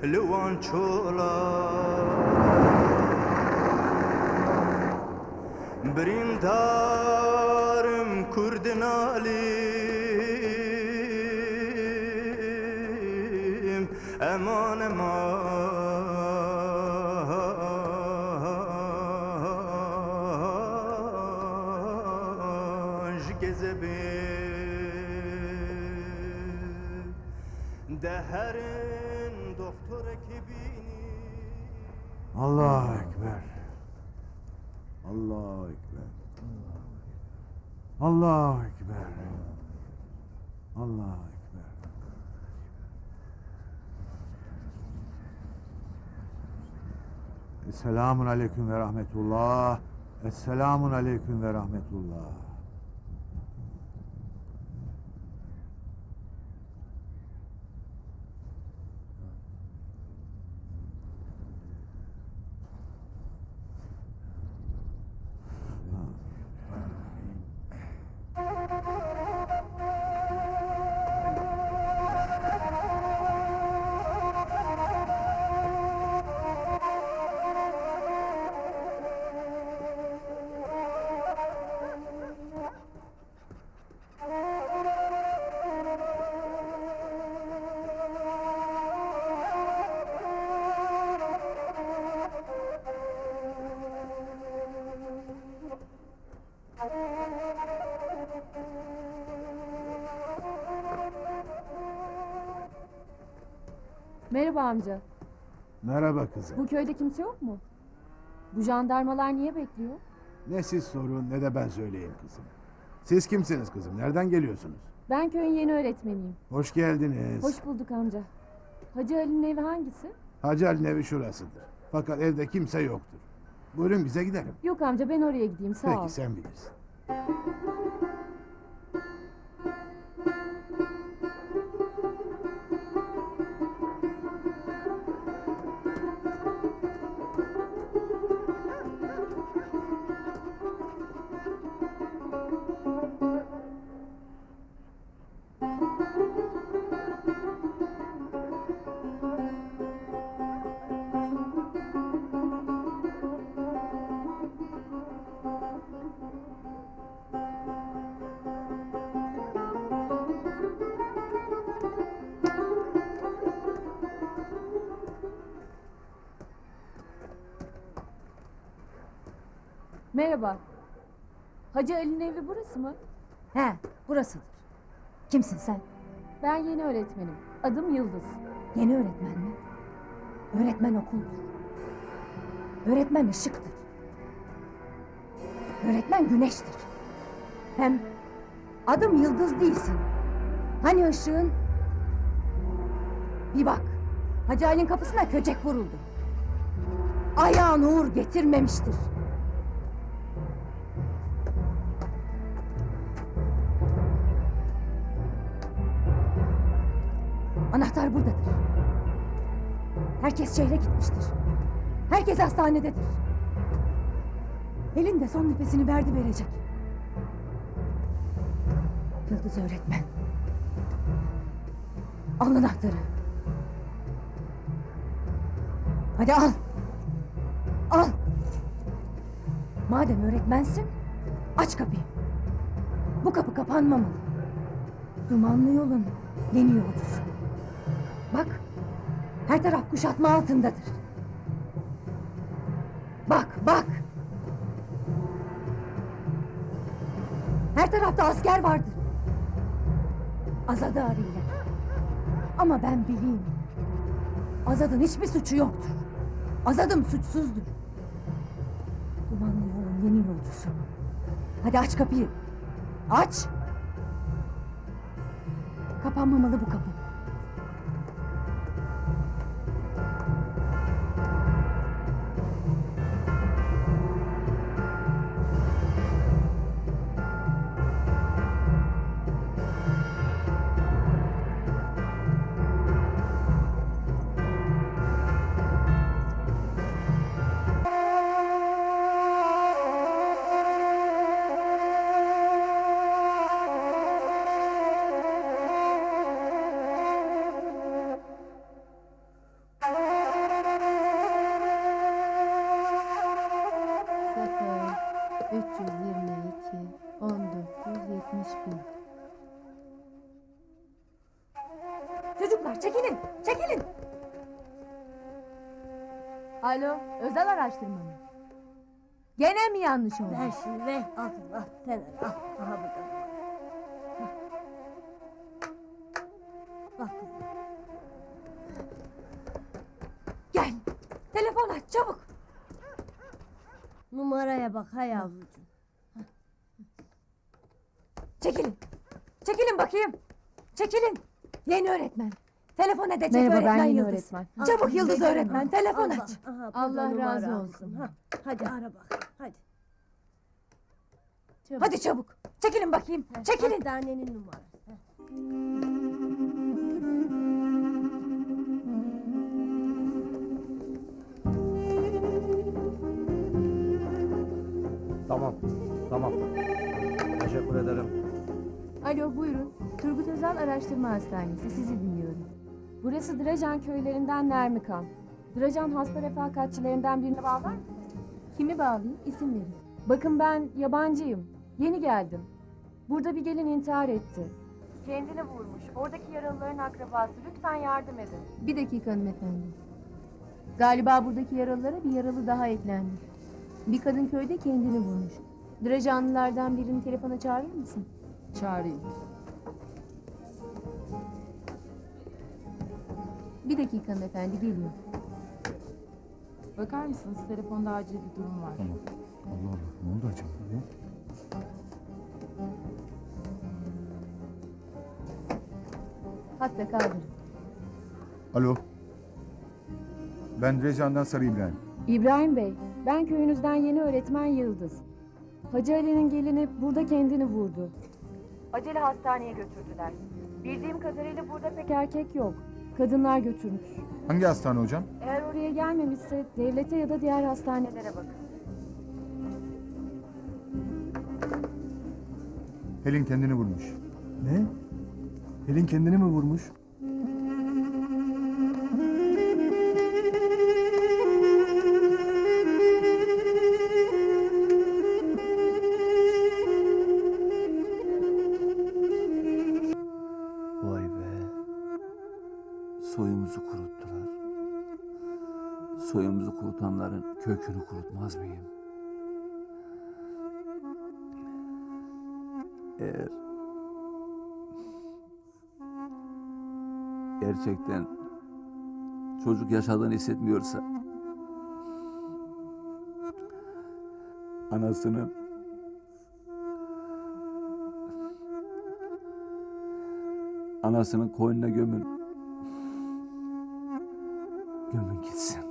Pehlivan çola. Brindar kurdin alim Eman eman. Jgezebim de doktor ekibini. Allah Ekber. Allah Ekber. Allah Ekber. Allah Ekber. Esselamun Aleyküm ve Rahmetullah. Esselamun Aleyküm ve Rahmetullah. Merhaba amca. Merhaba kızım. Bu köyde kimse yok mu? Bu jandarmalar niye bekliyor? Ne siz sorun ne de ben söyleyeyim kızım. Siz kimsiniz kızım? Nereden geliyorsunuz? Ben köyün yeni öğretmeniyim. Hoş geldiniz. Hoş bulduk amca. Hacı Ali'nin evi hangisi? Hacı Ali'nin evi şurasıdır. Fakat evde kimse yoktur. Buyurun bize gidelim. Yok amca ben oraya gideyim sağ ol. Peki sen bilirsin. Merhaba. Hacı Ali'nin evi burası mı? He, burasıdır. Kimsin sen? Ben yeni öğretmenim. Adım Yıldız. Yeni öğretmen mi? Öğretmen okuldur. Öğretmen ışıktır. Öğretmen güneştir. Hem adım Yıldız değilsin. Hani ışığın? Bir bak. Hacı Ali'nin kapısına köçek vuruldu. Ayağın uğur getirmemiştir. Anahtar buradadır. Herkes şehre gitmiştir. Herkes hastanededir. Elinde son nefesini verdi verecek. Yıldız öğretmen. Al anahtarı. Hadi al. Al. Madem öğretmensin, aç kapıyı. Bu kapı kapanmamalı. Dumanlı yolun yeni yolcusu. Bak, her taraf kuşatma altındadır. Bak, bak. Her tarafta asker vardır. Azad'ı arayın. Ama ben bileyim. Azad'ın hiçbir suçu yoktur. Azad'ım suçsuzdur. Dumanlı yolun yeni yolcusu. Hadi aç kapıyı. Aç. Kapanmamalı bu kapı. Çocuklar çekilin, çekilin. Alo, özel araştırma mı? Gene mi yanlış oldu? Ver şimdi ver. Al kızım al. Sen al. al. Aha burada. Bak kızım. Gel, telefon aç çabuk. Numaraya bak ha yavrucuğum. Çekilin, çekilin bakayım. Çekilin. Yeni öğretmen. Telefon edecek Merhaba, ben öğretmen yeni Yıldız. öğretmen. Çabuk Yıldız öğretmen, telefon aç. Aha, Allah razı olsun. Ha. Hadi ara bak. Hadi. Çabuk. Hadi çabuk. Çekilin bakayım. Heh, Çekilin. Hastanenin numarası. Heh. Tamam, tamam. Teşekkür ederim. Alo buyurun. Turgut Özal Araştırma Hastanesi. Sizi dinliyorum. Burası Drajan köylerinden Nermikan. Drajan hasta refakatçilerinden birine bağlar mı? Kimi bağlayayım? İsim verin. Bakın ben yabancıyım. Yeni geldim. Burada bir gelin intihar etti. Kendini vurmuş. Oradaki yaralıların akrabası. Lütfen yardım edin. Bir dakika hanımefendi. Galiba buradaki yaralılara bir yaralı daha eklendi. Bir kadın köyde kendini vurmuş. Drajanlılardan birini telefona çağırır mısın? Çağırayım. Bir dakika hanımefendi geliyor. Bakar mısınız? Telefonda acil bir durum var. Allah Allah ne oldu acaba? Hatta kaldırın. Alo. Ben Recan'dan Sarı İbrahim. İbrahim Bey, ben köyünüzden yeni öğretmen Yıldız. Hacı Ali'nin gelini burada kendini vurdu. Acele hastaneye götürdüler. Bildiğim kadarıyla burada pek erkek yok. Kadınlar götürmüş. Hangi hastane hocam? Eğer oraya gelmemişse devlete ya da diğer hastanelere bakın. Helin kendini vurmuş. Ne? Pelin kendini mi vurmuş? Soyumuzu kuruttular. Soyumuzu kurutanların kökünü kurutmaz mıyım? Eğer gerçekten çocuk yaşadığını hissetmiyorsa anasının anasının koynuna gömün gömün gitsin.